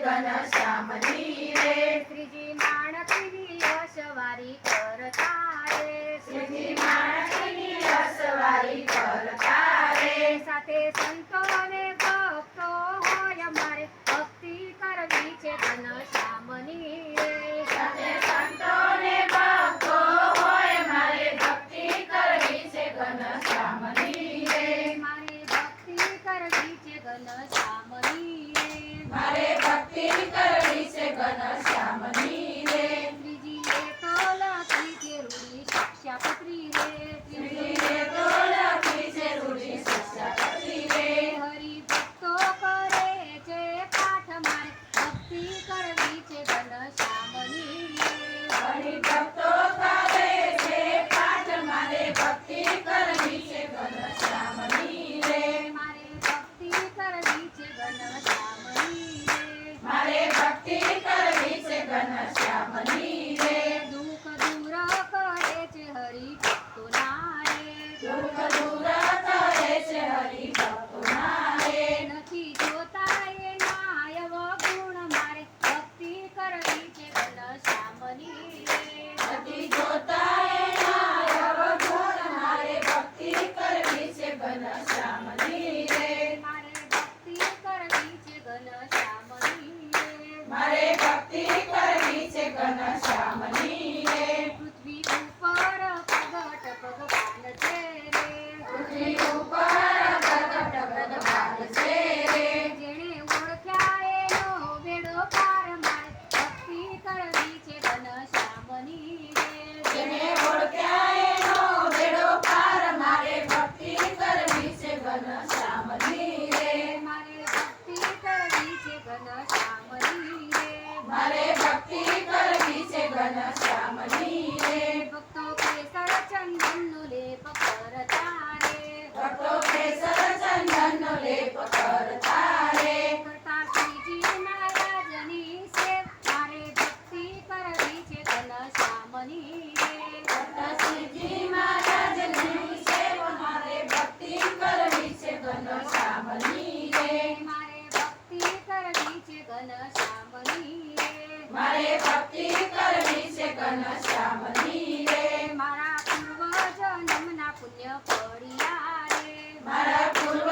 ઘન શ્યામની રે શ્રીજી માણકની અસવારી કરતા રે શ્રીજી માણકની અસવારી કરતા રે સાથે સંતો અને ભક્તો હોય મારે ભક્તિ કરવી છે ઘન ઘનશ્યામની મારે ભક્તિ કરવી છે ઘનશ્યામ. મારા પૂર્વ જન્મના પુણ્ય પડિયા રે. મારા પૂર્વ